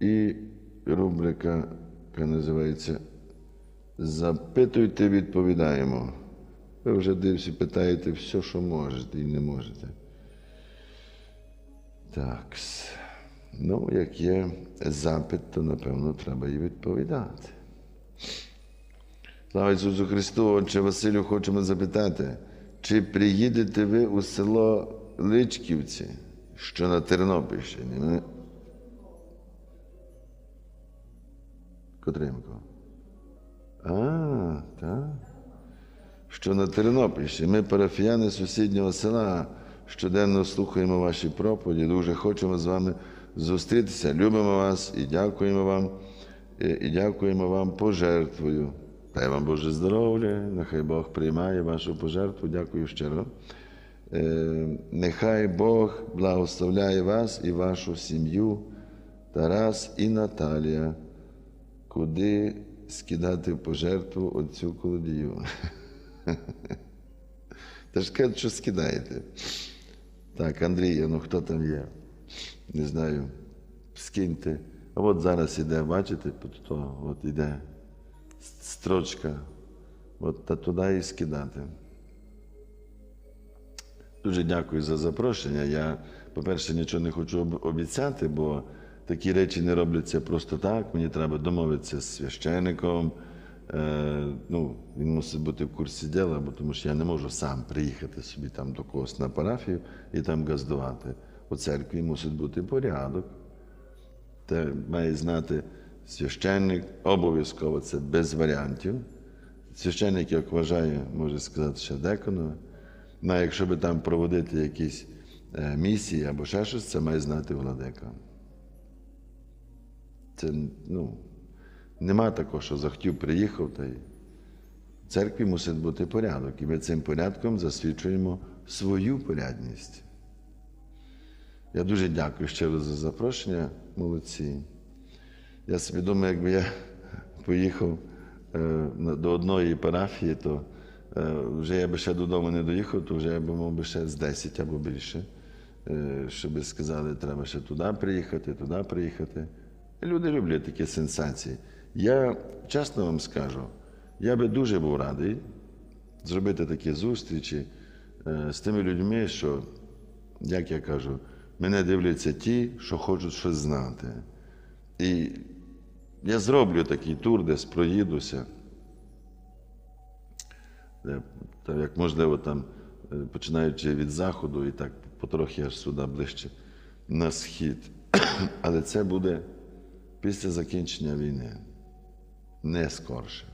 І рубрика, яка називається Запитуйте, відповідаємо. Ви вже дивсі питаєте все, що можете і не можете. Так. Ну, як є запит, то напевно треба і відповідати. Слава Ісусу Христу, Отче Василю, хочемо запитати, чи приїдете ви у село Личківці, що на Тернопільщині? Ми... А, так. Що на Тернопільщині. Ми парафіяни сусіднього села щоденно слухаємо ваші проповіді. Дуже хочемо з вами зустрітися. Любимо вас і дякуємо вам, і, і дякуємо вам пожертвою. Дай вам Боже здоров'я, нехай Бог приймає вашу пожертву. Дякую щиро. Е, нехай Бог благословляє вас і вашу сім'ю, Тарас і Наталія, куди скидати пожертву оцю колодію. Та ж кажуть, що скидаєте. Так, Андрій, ну хто там є? Не знаю. Скиньте. А от зараз іде, бачите, то, от іде строчка. От та туди і скидати. Дуже дякую за запрошення. Я, по-перше, нічого не хочу обіцяти, бо такі речі не робляться просто так. Мені треба домовитися з священником. Е, ну, він мусить бути в курсі діла, бо тому що я не можу сам приїхати собі там до когось на парафію і там газдувати. У церкві мусить бути порядок. Те має знати священник, обов'язково це без варіантів. Священник, як вважає, може сказати ще декону. Ну, якщо би там проводити якісь е, місії або ще щось, це має знати владика. Це, ну, нема такого, що захотів, приїхав та й. В церкві мусить бути порядок, і ми цим порядком засвідчуємо свою порядність. Я дуже дякую щиро за запрошення, молодці. Я собі думаю, якби я поїхав е, до одної парафії, то е, вже я би ще додому не доїхав, то вже я би мав би ще з 10 або більше. Е, щоб сказали, треба ще туди приїхати, туди приїхати. Люди люблять такі сенсації. Я чесно вам скажу, я би дуже був радий зробити такі зустрічі е, з тими людьми, що, як я кажу, мене дивляться ті, що хочуть щось знати. І я зроблю такий тур, десь проїдуся. Де, та як можливо, там, е, починаючи від заходу і так потрохи аж сюди ближче на схід. Але це буде після закінчення війни, не скорше.